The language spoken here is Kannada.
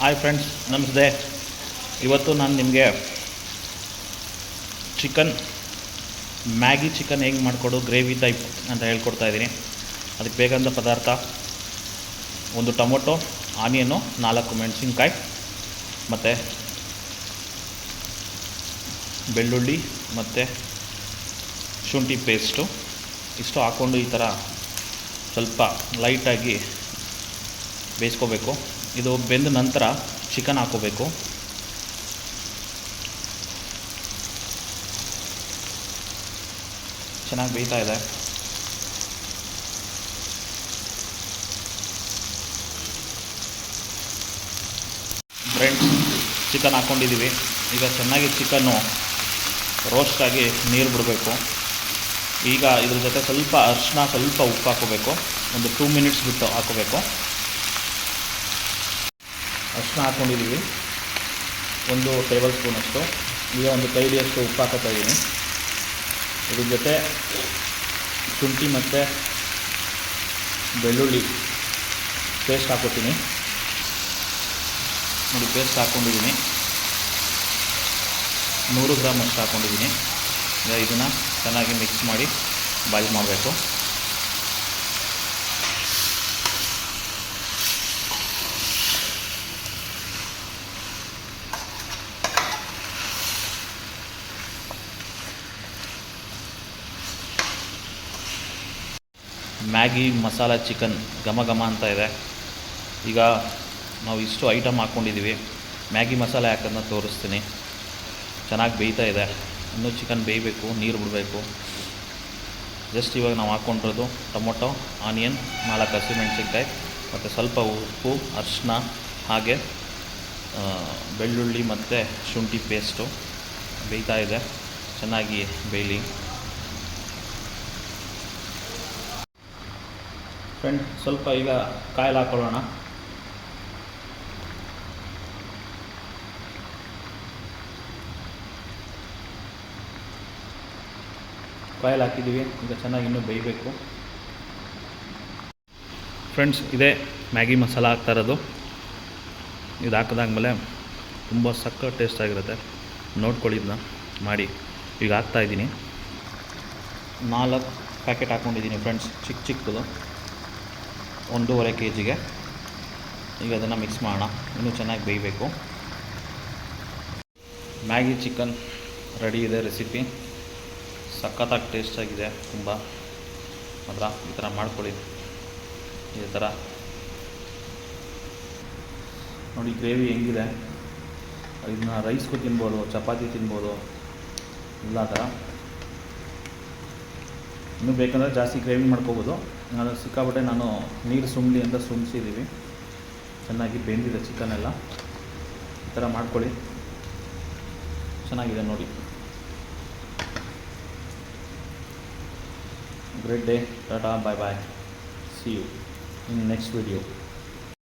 ಹಾಯ್ ಫ್ರೆಂಡ್ಸ್ ನಮಸ್ತೆ. ಇವತ್ತು ನಾನು ನಿಮಗೆ ಚಿಕನ್ ಮ್ಯಾಗಿ ಚಿಕನ್ ಹೇಗೆ ಮಾಡಿಕೊಡು ಗ್ರೇವಿ ಟೈಪ್ ಅಂತ ಹೇಳ್ಕೊಡ್ತಾ ಇದ್ದೀನಿ. ಅದಕ್ಕೆ ಬೇಕಾದಂಥ ಪದಾರ್ಥ, ಒಂದು ಟೊಮೊಟೊ, ಆನಿಯನ್ನು ನಾಲ್ಕು ಮೆಣಸಿನ್ಕಾಯಿ, ಮತ್ತು ಬೆಳ್ಳುಳ್ಳಿ, ಮತ್ತು ಶುಂಠಿ ಪೇಸ್ಟು ಇಷ್ಟು ಹಾಕ್ಕೊಂಡು ಈ ಥರ ಸ್ವಲ್ಪ ಲೈಟಾಗಿ ಬೇಯಿಸ್ಕೋಬೇಕು. ಇದು ಬೆಂದ ನಂತರ ಚಿಕನ್ ಹಾಕೋಬೇಕು. ಚೆನ್ನಾಗಿ ಬೇಯ್ತಾ ಇದೆ. ಫ್ರೆಂಡ್ಸ್ ಚಿಕನ್ ಹಾಕ್ಕೊಂಡಿದ್ದೀವಿ ಈಗ ಚೆನ್ನಾಗಿ ಚಿಕನ್ನು ರೋಸ್ಟಾಗಿ ನೀರು ಬಿಡಬೇಕು. ಈಗ ಇದ್ರ ಜೊತೆ ಸ್ವಲ್ಪ ಅರಿಶಿನ ಸ್ವಲ್ಪ ಉಪ್ಪು ಹಾಕೋಬೇಕು. ಒಂದು ಟೂ ಮಿನಿಟ್ಸ್ ಬಿಟ್ಟು ಹಾಕೋಬೇಕು. ಅರಿಶಿನ ಹಾಕ್ಕೊಂಡಿದ್ದೀವಿ ಒಂದು ಟೇಬಲ್ ಸ್ಪೂನಷ್ಟು ಈಗ ಒಂದು ಕೈಡಿಯಷ್ಟು ಉಪ್ಪು ಹಾಕೋತಾ ಇದ್ದೀನಿ ಇದ್ರ ಜೊತೆ ಶುಂಠಿ ಮತ್ತು ಬೆಳ್ಳುಳ್ಳಿ ಪೇಸ್ಟ್ ಹಾಕೋತೀನಿ ನೋಡಿ ಪೇಸ್ಟ್ ಹಾಕ್ಕೊಂಡಿದ್ದೀನಿ ನೂರು ಗ್ರಾಮ್ ಅಷ್ಟು ಹಾಕ್ಕೊಂಡಿದ್ದೀನಿ ಈಗ ಇದನ್ನು ಚೆನ್ನಾಗಿ ಮಿಕ್ಸ್ ಮಾಡಿ ಬಾಯ್ಲ್ ಮಾಡಬೇಕು. ಮ್ಯಾಗಿ ಮಸಾಲ ಚಿಕನ್ ಘಮ ಘಮ ಅಂತ ಇದೆ. ಈಗ ನಾವು ಇಷ್ಟು ಐಟಮ್ ಹಾಕ್ಕೊಂಡಿದ್ದೀವಿ ಮ್ಯಾಗಿ ಮಸಾಲೆ ಹಾಕೋದನ್ನ ತೋರಿಸ್ತೀನಿ. ಚೆನ್ನಾಗಿ ಬೇಯ್ತಾ ಇದೆ. ಇನ್ನೂ ಚಿಕನ್ ಬೇಯಬೇಕು, ನೀರು ಬಿಡಬೇಕು. ಜಸ್ಟ್ ಇವಾಗ ನಾವು ಹಾಕ್ಕೊಂಡಿರೋದು ಟೊಮೊಟೊ, ಆನಿಯನ್, ನಾಲ್ಕು ಹಸಿಮೆಣಸಿನ್ಕಾಯಿ ಮತ್ತು ಸ್ವಲ್ಪ ಉಪ್ಪು ಅರಿಶಿನ ಹಾಗೆ ಬೆಳ್ಳುಳ್ಳಿ ಮತ್ತು ಶುಂಠಿ ಪೇಸ್ಟು ಬೇಯ್ತಾ ಇದೆ. ಚೆನ್ನಾಗಿ ಬೇಯಲಿ. ಫ್ರೆಂಡ್ ಸ್ವಲ್ಪ ಈಗ ಕಾಯಿಲ್ ಹಾಕ್ಕೊಳ್ಳೋಣ ಕಾಯಿಲ್ ಹಾಕಿದ್ದೀವಿ, ಈಗ ಚೆನ್ನಾಗಿ ಇನ್ನೂ ಬೇಯಬೇಕು. ಫ್ರೆಂಡ್ಸ್ ಇದೇ ಮ್ಯಾಗಿ ಮಸಾಲ ಹಾಕ್ತಾ ಇರೋದು. ಇದು ಹಾಕಿದಾದ್ಮೇಲೆ ತುಂಬ ಸಕ್ಕ ಟೇಸ್ಟ್ ಆಗಿರುತ್ತೆ. ನೋಡ್ಕೊಳ್ಳಿ ಇದನ್ನ ಮಾಡಿ. ಈಗ ಹಾಕ್ತಾಯಿದ್ದೀನಿ ನಾಲ್ಕು ಪ್ಯಾಕೆಟ್ ಹಾಕ್ಕೊಂಡಿದ್ದೀನಿ ಫ್ರೆಂಡ್ಸ್ ಚಿಕ್ಕ ಚಿಕ್ಕದು ಒಂದೂವರೆ ಕೆ ಜಿಗೆ ಈಗ ಅದನ್ನು ಮಿಕ್ಸ್ ಮಾಡೋಣ. ಇನ್ನೂ ಚೆನ್ನಾಗಿ ಬೇಯಬೇಕು. ಮ್ಯಾಗಿ ಚಿಕನ್ ರೆಡಿ ಇದೆ ರೆಸಿಪಿ ಸಖತ್ತಾಗಿ ಟೇಸ್ಟ್ ಆಗಿದೆ ತುಂಬ. ಮಾತ್ರ ಈ ಥರ ಮಾಡ್ಕೊಳ್ಳಿ. ಈ ಥರ ನೋಡಿ ಗ್ರೇವಿ ಹೆಂಗಿದೆ. ಇದನ್ನ ರೈಸ್ಗೂ ತಿನ್ಬೋದು, ಚಪಾತಿ ತಿನ್ಬೋದು. ಇಲ್ಲ ಆ ಥರ ಇನ್ನೂ ಬೇಕಂದರೆ ಜಾಸ್ತಿ ಗ್ರೇವಿ ಮಾಡ್ಕೋಬೋದು. ನಾನು ಸಿಕ್ಕಾಪಟ್ಟೆ ನಾನು ನೀರು ಸುಮ್ಮಲಿ ಅಂತ ಸುಮ್ಸಿದ್ದೀವಿ ಚೆನ್ನಾಗಿ ಬೆಂದಿದೆ ಚಿಕನ್ ಎಲ್ಲ. ಈ ಥರ ಮಾಡ್ಕೊಳ್ಳಿ. ಚೆನ್ನಾಗಿದೆ ನೋಡಿ. Great day tata bye bye see you in next video